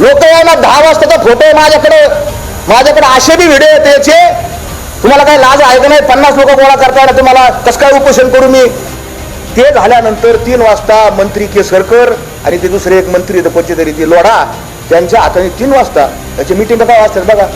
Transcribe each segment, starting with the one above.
लोक यांना दहा वाजताचा फोटो आहे माझ्याकडे. माझ्याकडे असे बी व्हिडिओ आहेत याचे. तुम्हाला काय लाज आहे का नाही? पन्नास लोक गोळा करता येणार तुम्हाला कसं काय उपोषण करू मी? ते झाल्यानंतर तीन वाजता मंत्री केसरकर आणि ते दुसरे एक मंत्री तर कोणते तरी ते लोढा त्यांच्या हाताने तीन वाजता त्याची मिटिंग काय वाजतात बघा.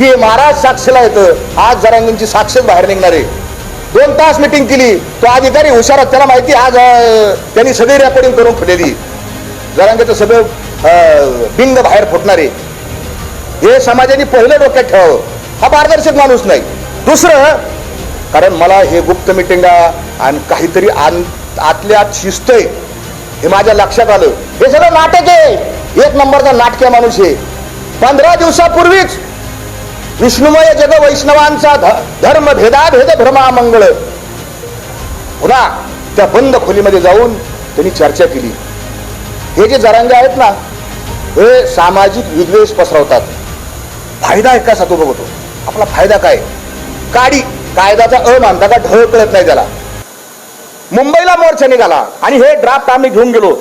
ते महाराज साक्षीला येतं. आज जरांगींची साक्षच बाहेर निघणार आहे. दोन तास मिटिंग केली. तो अधिकारी हुशार त्याला माहिती आहे, आज त्यांनी सगळी रेकॉर्डिंग करून ठेवलेली. जरांगेचं सगळं अं, बिंग बाहेर फुटणार. आहे हे समाजाने पहिलं डोक्यात ठेवावं. हा पारदर्शक माणूस नाही. दुसरं कारण मला हे गुप्त मिटिंगा आणि काहीतरी आन आतल्या आत शिस्त आहे हे माझ्या लक्षात आलं. हे सगळं नाटक आहे. एक नंबरचा नाटक्या माणूस आहे. पंधरा दिवसापूर्वीच विष्णुमय जग वैष्णवांचा ध- धर्म भेदा भेद भ्रमा मंगळ पुन्हा त्या बंद खोलीमध्ये जाऊन त्यांनी चर्चा केली. हे जे जरांगे आहेत ना हे सामाजिक विद्वेष पसरवतात. फायदा आहे का साधू बघतो आपला फायदा काय? काडी कायद्याचा अ मानता का ढळ कळत नाही त्याला? मुंबईला मोर्चा निघाला आणि हे ड्राफ्ट आम्ही घेऊन गेलो.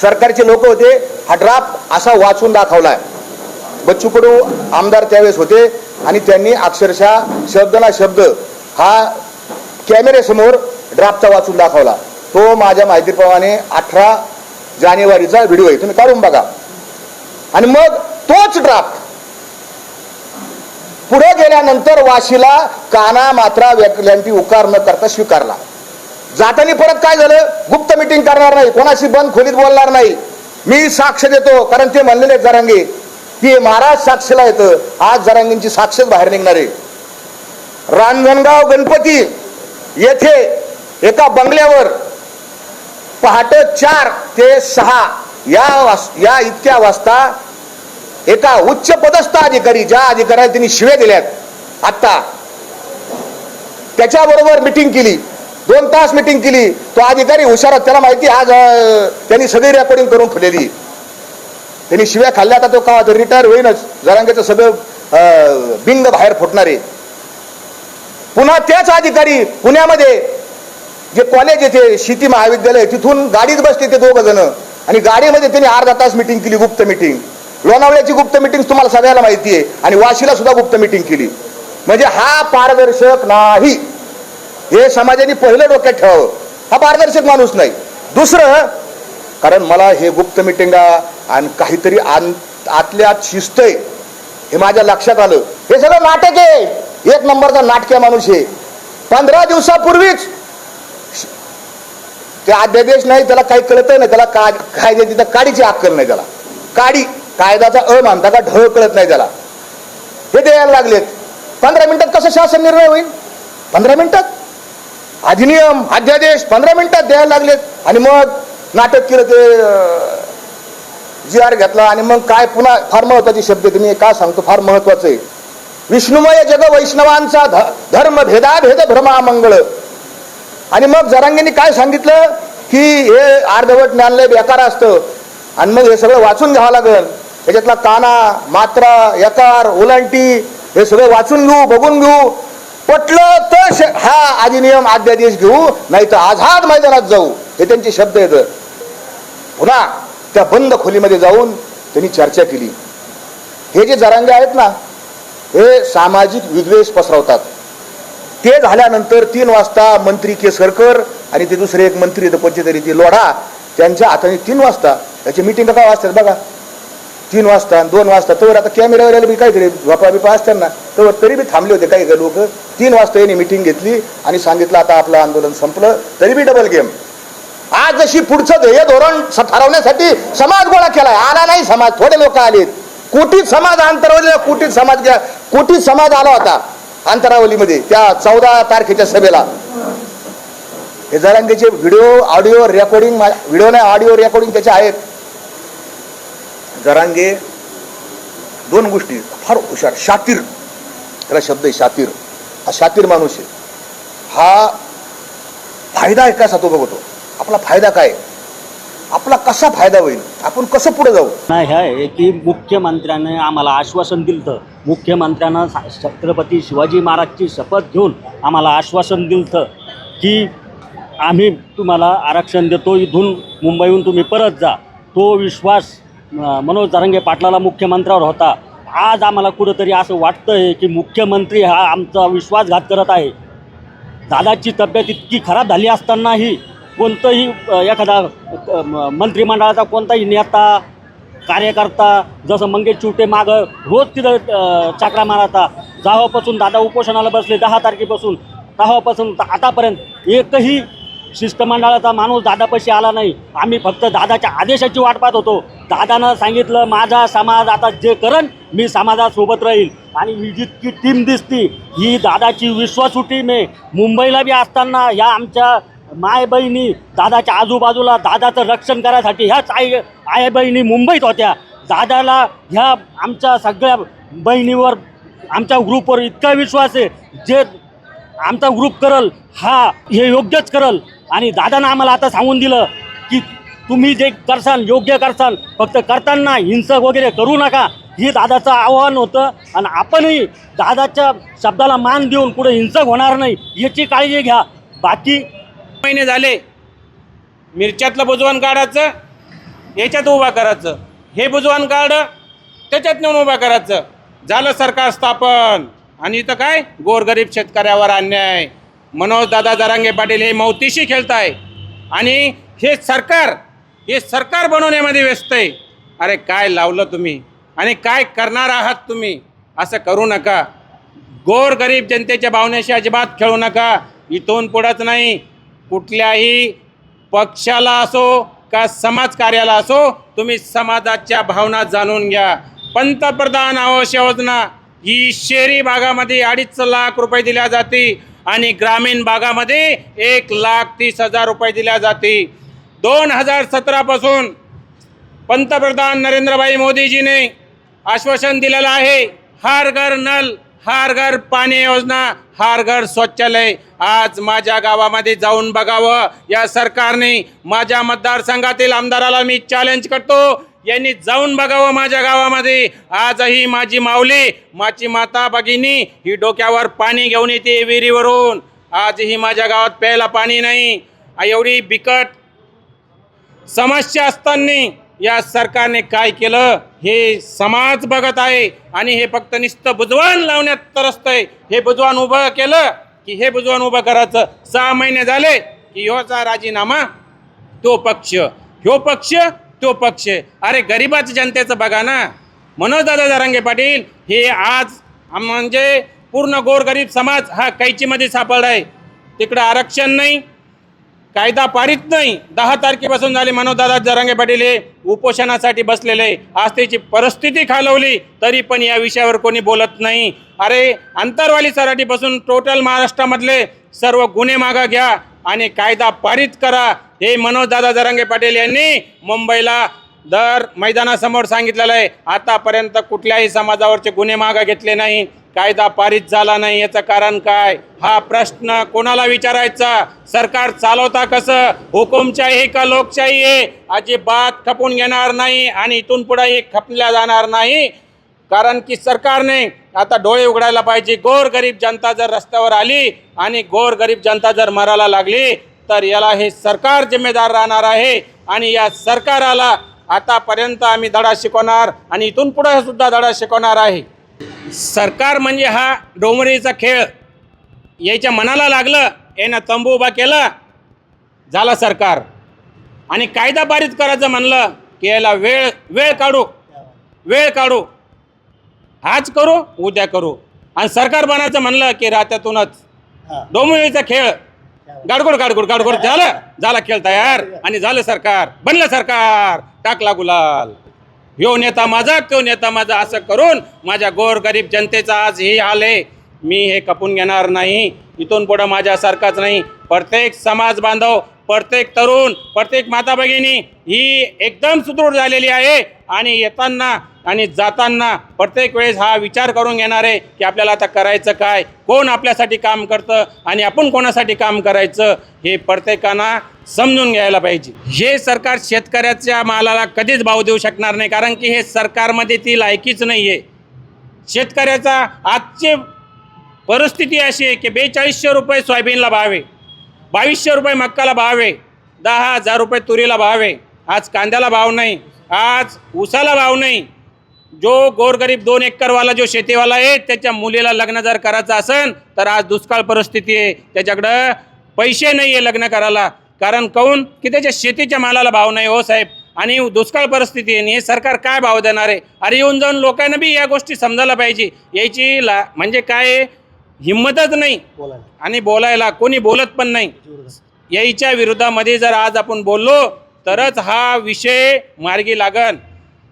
सरकारचे लोक होते हा ड्राफ्ट असा वाचून दाखवलाय. बच्चू कडू आमदार त्यावेळेस होते आणि त्यांनी अक्षरशः शब्द ना शब्द हा कॅमेऱ्यासमोर ड्राफ्टचा वाचून दाखवला. तो माझ्या माहितीप्रमाणे अठरा जानेवारीचा व्हिडिओ आहे. तुम्ही काढून बघा. आणि मग तोच ड्राफ्ट पुढे गेल्यानंतर वाशीला काना मात्रा व्यक्ती उकार न करता स्वीकारला. जाताना परत काय झालं? गुप्त मिटिंग करणार नाही. कोणाशी बंद खोलीत बोलणार नाही. मी साक्ष देतो कारण ते म्हणलेले जरांगे. की महाराज साक्षीला येतं. आज जरांगींची साक्षच बाहेर निघणार आहे. रांजणगाव गणपती येथे एका बंगल्यावर पहाटे चार ते सहा या या इतक्या वाजता एका उच्च पदस्थ अधिकारी ज्या अधिकाऱ्याला त्यांनी शिव्या दिल्यात आत्ता त्याच्याबरोबर मिटिंग केली. दोन तास मिटिंग केली. तो अधिकारी हुशार त्याला माहिती आज त्यांनी सगळी रेकॉर्डिंग करून ठेवलेली. त्यांनी शिव्या खाल्ल्या आता तो का रिटायर होईनच. जरांगेचं सगळं अं, बिंग बाहेर फुटणार आहे. पुन्हा त्याच अधिकारी पुण्यामध्ये जे कॉलेज येते शेती महाविद्यालय तिथून गाडीत बसते ते दोघं जण. आणि गाडीमध्ये त्यांनी अर्धा तास मिटिंग केली गुप्त मिटिंग लोणावळ्याची गुप्त मिटिंग तुम्हाला सगळ्याला माहिती आहे. आणि वाशीला सुद्धा गुप्त मिटिंग केली. म्हणजे हा पारदर्शक नाही. हे समाजाने पहिलं डोक्यात ठेवावं. हा पारदर्शक माणूस नाही. दुसरं कारण मला हे गुप्त मिटिंगा आणि काहीतरी आन आतल्या आत शिस्त आहे हे माझ्या लक्षात आलं. हे सगळं नाटक आहे. एक नंबरचा नाटक्या माणूस आहे. पंधरा दिवसापूर्वीच ते अध्यादेश नाही त्याला काही कळत नाही त्याला का कायद्याची तिथं काडीची अक्कल नाही त्याला. काडी कायद्याचा अ मानता का ढळ कळत नाही त्याला. हे द्यायला लागलेत. पंधरा मिनिटात कसं शासन निर्णय होईल? पंधरा मिनिटात? अधिनियम अध्यादेश पंधरा मिनिटात द्यायला लागलेत. आणि मग नाटक केलं ते जी आर घेतला आणि मग काय पुन्हा फार महत्त्वाचे शब्द तुम्ही का सांगतो? फार महत्वाचं आहे. विष्णुमय जग वैष्णवांचा ध- धर्म भेदा भेद भ्रमा मंगळ आणि मग जरांगींनी काय सांगितलं? की हे अर्धवट ज्ञानलय बेकार असतं. आणि मग हे सगळं वाचून घ्यावं लागेल. त्याच्यातला काना मात्रा यकार ओलांटी हे सगळं वाचून घेऊ बघून घेऊ. पटलं तर हा अधिनियम अध्यादेश घेऊ नाही तर आझाद मैदानात जाऊ. हे त्यांचे शब्द आहेत. पुन्हा त्या बंद खोलीमध्ये जाऊन त्यांनी चर्चा केली. हे जे जरांगे आहेत ना हे सामाजिक विद्वेष पसरवतात. ते झाल्यानंतर तीन वाजता मंत्री केसरकर आणि ते दुसरे एक मंत्री येतं तरी ते लोढा त्यांच्या हाताने तीन वाजता त्याची मिटिंग काय वाजतात बघा. तीन वाजता आणि दोन वाजता. तर आता कॅमेऱ्यावर मी काहीतरी झोपा बिपा असतात ना तर तरी बी थांबले होते काही लोक. तीन वाजता यांनी मिटिंग घेतली आणि सांगितलं आता आपलं आंदोलन संपलं तरी बी डबल गेम आज जशी पुढचं ध्येय धोरण ठरवण्यासाठी समाज गोळा केलाय. आला नाही समाज थोडे लोक आलेत. कोटीत समाज अंतरावली कोटीत समाज घ्या कोटीत समाज आला होता. अंतरावलीमध्ये त्या चौदा तारखेच्या सभेला. हे जरांगेचे व्हिडिओ ऑडिओ रेकॉर्डिंग व्हिडिओ नाही ऑडिओ रेकॉर्डिंग त्याचे आहेत. जरांगे दोन गोष्टी. फार हुशार. शातीर. त्याला शब्द आहे शातीर. हा शातीर माणूस आहे. हा फायदा आहे कसा तो बघतो. आपला फायदा काय? आपला कसा फायदा होईल? आपण कसं पुढे जाऊ? नाही आहे की मुख्यमंत्र्याने आम्हाला आश्वासन दिलं मुख्यमंत्र्यानं छत्रपती शिवाजी महाराजची शपथ घेऊन आम्हाला आश्वासन दिलं की आम्ही तुम्हाला आरक्षण देतो. इथून मुंबईहून तुम्ही परत जा. तो विश्वास मनोज तरंगे पाटलाला मुख्यमंत्र्यावर होता. आज आम्हाला कुठंतरी असं वाटतं आहे की मुख्यमंत्री हा आमचा विश्वासघात करत आहे. दादाची तब्येत इतकी खराब झाली असतानाही कोणतंही एखादा म- मंत्रिमंडळाचा कोणताही नेता कार्यकर्ता जसं मंगेश चिवटे मागं रोज तिथं चाकरा मारायचा जावापासून दादा उपोषणाला बसले दहा तारखेपासून तेव्हापासून आतापर्यंत एकही शिष्टमंडळाचा माणूस दादापाशी आला नाही. आम्ही फक्त दादाच्या आदेशाची वाट पाहत होतो. दादानं सांगितलं माझा समाज आता जे करन मी समाजासोबत राहील. आणि ही जितकी टीम दिसती ही दादाची विश्वासू टीम आहे. मुंबईला बी असताना या आमच्या माय बहिणी दादाच्या आजूबाजूला दादाचं रक्षण करायसाठी ह्याच आई आई बहिणी मुंबईत होत्या. दादाला ह्या आमच्या सगळ्या बहिणीवर आमच्या ग्रुपवर इतका विश्वास आहे जे आमचा ग्रुप करल हा हे योग्यच करल. आणि दादानं आम्हाला आता सांगून दिलं की तुम्ही जे करसाल योग्य करसाल फक्त करताना हिंसक वगैरे करू नका. हे दादाचं आव्हान होतं. आणि आपणही दादाच्या शब्दाला मान देऊन पुढे हिंसक होणार नाही याची काळजी घ्या. बाकी महिने झाले मिरच्यातलं बुजवण काढायचं याच्यात उभा करायचं. हे बुजवण काढ त्याच्यात नेऊन उभा करायचं. झालं सरकार स्थापन. आणि इथं काय? गोरगरीब शेतकऱ्यावर अन्याय. मनोज दादा जरांगे पाटील हे मौतीशी खेळताय. आणि हे सरकार हे सरकार बनवण्यामध्ये व्यस्त आहे. अरे काय लावलं तुम्ही? आणि काय करणार आहात तुम्ही? असं करू नका. गोरगरीब जनतेच्या भावनेशी अजिबात खेळू नका. इथून पुढंच नाही. कुठल्याही पक्षाला असो का समाज कार्याला असो तुम्ही समाजाच्या भावना जाणून घ्या. पंतप्रधान आवास योजना ही शहरी भागामध्ये अडीच लाख रुपये दिल्या जाते आणि ग्रामीण भागामध्ये एक लाख तीस हजार रुपये दिल्या जाते. दोन हजार सतरापासून पंतप्रधान नरेंद्रभाई मोदीजीने आश्वासन दिलेलं आहे हर घर नल. हर घर पाणी योजना हर घर शौचालय आज माझ्या गावामध्ये जाऊन बघावं. या सरकारने माझ्या मतदारसंघातील आमदाराला मी चॅलेंज करतो. यांनी जाऊन बघावं माझ्या गावामध्ये. आजही माझी माऊली माझी माता भगिनी ही डोक्यावर पाणी घेऊन येते विहिरीवरून. आजही माझ्या गावात प्यायला पाणी नाही. एवढी बिकट समस्या असताना या सरकारने काय केलं हे समाज बघत आहे आणि हे फक्त नुसतं बुजवान लावण्यात तरसतंय हे बुजवान उभं केलं की हे बुजवान उभं करायचं. सहा महिने झाले की ह्योचा राजीनामा तो पक्ष. ह्यो पक्ष तो पक्ष. अरे गरिबाच्या जनतेचं बघा ना. मनोजदादा जारंगे पाटील हे आज म्हणजे पूर्ण गोरगरीब समाज हा कैचीमध्ये सापडला आहे तिकडं आरक्षण नाही कायदा पारित नाही. दहा तारखेपासून झाले मनोजदादा जरांगे पाटील हे उपोषणासाठी बसलेले. आज त्याची परिस्थिती खालवली तरी पण या विषयावर कोणी बोलत नाही. अरे अंतरवाली सराटीपासून टोटल महाराष्ट्रामधले सर्व गुन्हे मागा घ्या आणि कायदा पारित करा. हे मनोजदादा जरांगे पाटील यांनी मुंबईला दर मैदानासमोर सांगितलेलं आहे. आतापर्यंत कुठल्याही समाजावरचे गुन्हे मागा घेतले नाही. कायदा पारित झाला नाही याचं कारण काय? हा प्रश्न कोणाला विचारायचा? सरकार चालवता कसं? हुकुमशाही का लोकशाही आहे? अजिबात खपून घेणार नाही आणि इथून पुढे हे खपल्या जाणार नाही. कारण की सरकारने आता डोळे उघडायला पाहिजे. गोर गरीब जनता जर रस्त्यावर आली आणि गोर गरीब जनता जर मरायला लागली तर याला हे सरकार जिम्मेदार राहणार आहे आणि या सरकाराला आतापर्यंत आम्ही धडा शिकवणार आणि इथून पुढे सुद्धा धडा शिकवणार आहे. सरकार म्हणजे हा डोंगरीचा खेळ. याच्या मनाला लागलं यानं तंबू उभा केला झाला सरकार. आणि कायदा पारित करायचं म्हणलं की याला वेळ वेळ काढू वेळ काढू. आज करू उद्या करू. आणि सरकार बनायचं म्हणलं की रात्यातूनच. डोंबिवलीचा खेळ. गाडगोड गाडगोड गाडगोड. झालं. झाला खेळ तयार. आणि झालं सरकार. बनलं सरकार. टाकला गुलाल ह्यो नेता माझा तो नेता माझा असं करून माझ्या गोरगरीब जनतेचा आज हे हाल आहे. मी हे कपून घेणार नाही. इथून पुढं माझ्यासारखाच नाही. प्रत्येक समाज बांधव प्रत्येक तरुण प्रत्येक माता भगिनी ही एकदम सुदृढ झालेली आहे आणि येताना आणि जाताना प्रत्येक वेळेस हा विचार करून घेणार आहे की आपल्याला आता करायचं काय कोण आपल्यासाठी काम करतं आणि आपण कोणासाठी काम करायचं हे प्रत्येकांना समजून घ्यायला पाहिजे. हे सरकार शेतकऱ्याच्या मालाला कधीच भाव देऊ शकणार नाही कारण की हे सरकारमध्ये ती लायकीच नाही आहे शेतकऱ्याचा आजची परिस्थिती अशी आहे की बेचाळीसशे रुपये सोयाबीनला भाव आहे. बावीसशे रुपये मक्काला भाव आहे. दहा हजार रुपये तुरीला भाव आहे. आज कांद्याला भाव नाही. आज ऊसाला भाव नाही. जो गोरगरीब दोन एकरवाला जो शेतीवाला आहे त्याच्या मुलीला लग्न जर करायचं असेल तर आज दुष्काळ परिस्थिती आहे. त्याच्याकडं पैसे नाही आहे लग्न करायला. कारण काऊन की त्याच्या शेतीच्या मालाला भाव नाही हो साहेब. आणि दुष्काळ परिस्थिती आहे आणि हे सरकार काय भाव देणार आहे? अरे येऊन जाऊन लोकांना बी या गोष्टी समजायला पाहिजे. याची ला म्हणजे काय आहे, हिंमतच नाही. आणि बोलायला कोणी बोलत पण नाही. याच्या विरोधामध्ये जर आज आपण बोललो तरच हा विषय मार्गी लागन.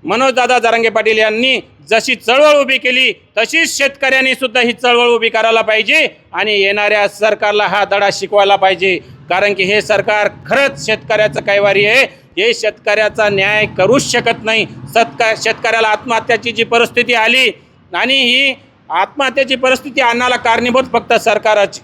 मनोजदादा जरांगे पाटील यांनी जशी चळवळ उभी केली तशीच शेतकऱ्यांनी सुद्धा ही चळवळ उभी करायला पाहिजे आणि येणाऱ्या सरकारला हा धडा शिकवायला पाहिजे. कारण की हे सरकार खरंच शेतकऱ्याचं कैवारी आहे. हे शेतकऱ्याचा न्याय करूच शकत नाही. सत्का शेतकऱ्याला आत्महत्याची जी परिस्थिती आली आणि ही आत्महत्याची परिस्थिती आणण्याला कारणीभूत फक्त सरकारच.